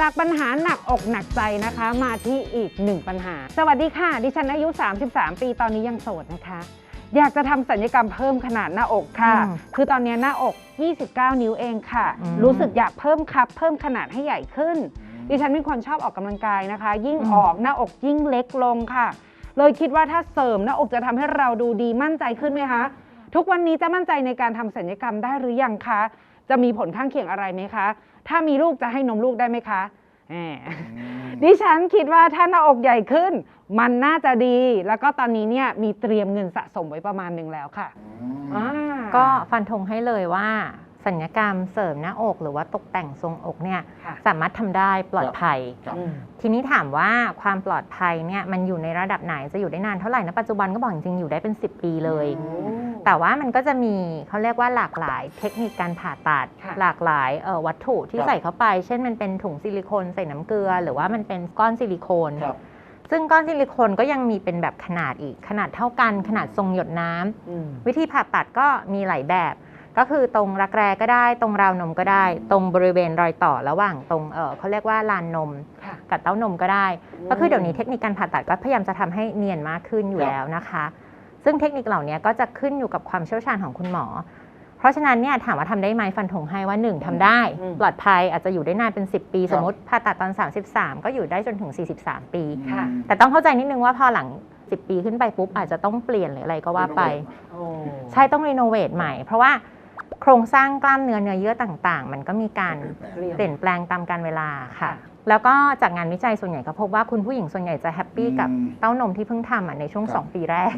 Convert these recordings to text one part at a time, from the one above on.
จากปัญหาหนักอกหนักใจนะคะ มาที่อีกหนึ่งปัญหา สวัสดีค่ะ ดิฉันอายุ 33 ปีตอนนี้ยังโสดนะคะ อยากจะทำสัญญกรรมเพิ่มขนาดหน้าอกค่ะ อืมคือตอนนี้หน้าอก 29 นิ้วเองค่ะ อืมรู้สึกอยากเพิ่มครับ เพิ่มขนาดให้ใหญ่ขึ้น ดิฉันเป็นคนชอบออกกำลังกายนะคะ ยิ่งอืม ออกหน้าอกยิ่งเล็กลงค่ะ เลยคิดว่าถ้าเสริมหน้าอกจะทำให้เราดูดีมั่นใจขึ้นไหมคะ ทุกวันนี้จะมั่นใจในการทำสัญญกรรมได้หรือยังคะ จะมีผลข้างเคียงอะไรไหมคะ ถ้ามีลูกจะให้นมลูกได้ไหมคะแหมดิฉันคิดว่าถ้าหน้าอกใหญ่ขึ้น มันน่าจะดี แล้วก็ตอนนี้เนี่ยมีเตรียมเงินสะสมไว้ประมาณหนึ่งแล้วค่ะอ่า ก็ฟันธงให้เลยว่าสัญญกรรมเสริมหน้าอก หรือว่าตกแต่งทรงอกเนี่ยค่ะ สามารถทำได้ปลอดภัย ครับ อืม ทีนี้ถามว่าความปลอดภัยเนี่ยมันอยู่ในระดับไหนจะอยู่ได้นานเท่าไหร่นะปัจจุบันก็บอกจริงๆอยู่ได้เป็น 10 ปีเลย แต่ว่ามันก็จะมีเขาเรียกว่าหลากหลายเทคนิคการผ่าตัด ค่ะหลากหลายเอ่อวัตถุที่ครับ ใส่เข้าไป เช่นมันเป็นถุงซิลิโคนใส่น้ำเกลือ หรือว่ามันเป็นก้อนซิลิโคน ครับซึ่งก้อนซิลิโคนก็ยังมีเป็นแบบขนาดอีก ขนาดเท่ากัน ขนาดทรงหยดน้ำ อืม วิธีผ่าตัดก็มีหลายแบบ ก็คือตรงรักแร้ก็ได้ ตรงราวนมก็ได้ ตรงบริเวณรอยต่อระหว่างตรงเออเขาเรียกว่าลานนม ค่ะกับเต้านมก็ได้ ก็คือเดี๋ยวนี้เทคนิคการผ่าตัดก็พยายามจะทำให้เนียนมากขึ้นอยู่ครับ แล้วนะคะ ซึ่งเทคนิคเหล่านี้ก็จะขึ้นอยู่กับความเชี่ยวชาญของคุณหมอ เพราะฉะนั้นเนี่ยถามว่าทำได้ไหมฟันธงให้ว่า 1ทำได้อืมปลอดภัยอาจจะอยู่ได้นานเป็น 10 ปีครับสมมติผ่าตัดตอน 33 ก็อยู่ได้จนถึง 43 ปีค่ะแต่ต้องเข้าใจนิดนึงว่าพอหลัง 10 ปีขึ้นไปปุ๊บอาจจะต้องเปลี่ยนหรืออะไรก็ว่าไปโอ้ใช่ต้องรีโนเวทใหม่ เพราะว่าโครงสร้างกล้ามเนื้อเนื้อเยื่อต่าง ๆ มันก็มีการเปลี่ยนเปลี่ยนแปลงตามการเวลาค่ะค่ะ แล้วก็จากงานวิจัยส่วนใหญ่ก็พบว่าคุณผู้หญิงส่วนใหญ่จะแฮปปี้กับอืมเต้านมที่เพิ่งทำอะในช่วง ครับ 2 ปีแรก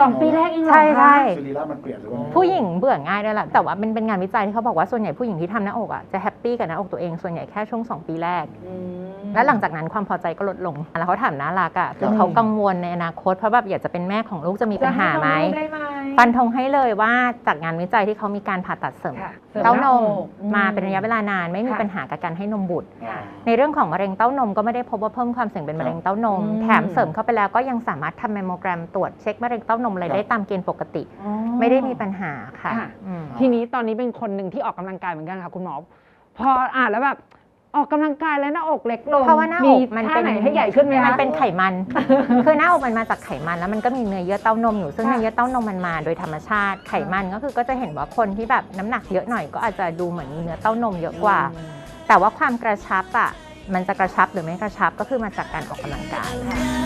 สองปีแรกเองเหรอใช่ใช่ สรีระมันเปลี่ยนหรือว่าผู้หญิงเบื่อง่ายด้วยแหละแต่ว่ามันเป็นงานวิจัยที่เขาบอกว่าส่วนใหญ่ผู้หญิงที่ทำหน้าอกอะจะแฮปปี้กับหน้าอกตัวเองส่วนใหญ่แค่ช่วง 2 ปีแรก อืม แล้วหลังจากนั้นความพอใจก็ลดลง แล้วเขาถามน่ารักอะคือครับเขากังวลในอนาคตเพราะแบบอยากจะเป็นแม่ของลูกจะมีปัญหาไหม จะให้น้องลูกได้ไหม ฟันธงให้เลยว่าจากงานวิจัยที่เขามีการผ่าตัดเสริมค่ะเต้านมอื มาเป็นระยะเวลานานไม่มีค่ะปัญหากับการให้นมบุตรอ่าในเรื่องของมะเร็งเต้านมก็ไม่ได้พบว่าเพิ่มความเสี่ยงเป็นมะเร็งเต้านม อืม แถมเสริมเข้าไปแล้วก็ยังสามารถทำแมมโมแกรมตรวจเช็คมะเร็งเต้านมอะไรครับได้ตามเกณฑ์ปกติ อ๋อ ไม่ได้มีปัญหาค่ะค่ะ อืม ทีนี้ตอนนี้เป็นคนหนึ่งที่ออกกำลังกายเหมือนกันค่ะ คุณหมอ พออ่านแล้วแบบ ออกกำลังกายแล้วหน้าอกเล็กลงเพราะว่าหน้าอกมันท่าเป็นไหนให้ใหญ่ขึ้นไหมคะมันเป็นไขมันคือหน้าอกมันมาจากไขมันแล้วมันก็มีเนื้อเยื่อเต้านมอยู่ซึ่งค่ะเนื้อเยื่อเต้านมมันมาโดยธรรมชาติไขมันก็คือก็จะเห็นว่าคนที่แบบน้ำหนักเยอะหน่อยก็อาจจะดูเหมือนมีเนื้อเต้านมเยอะกว่า แต่ว่าความกระชับอะมันจะกระชับหรือไม่กระชับก็คือมาจากการออกกำลังกายค่ะ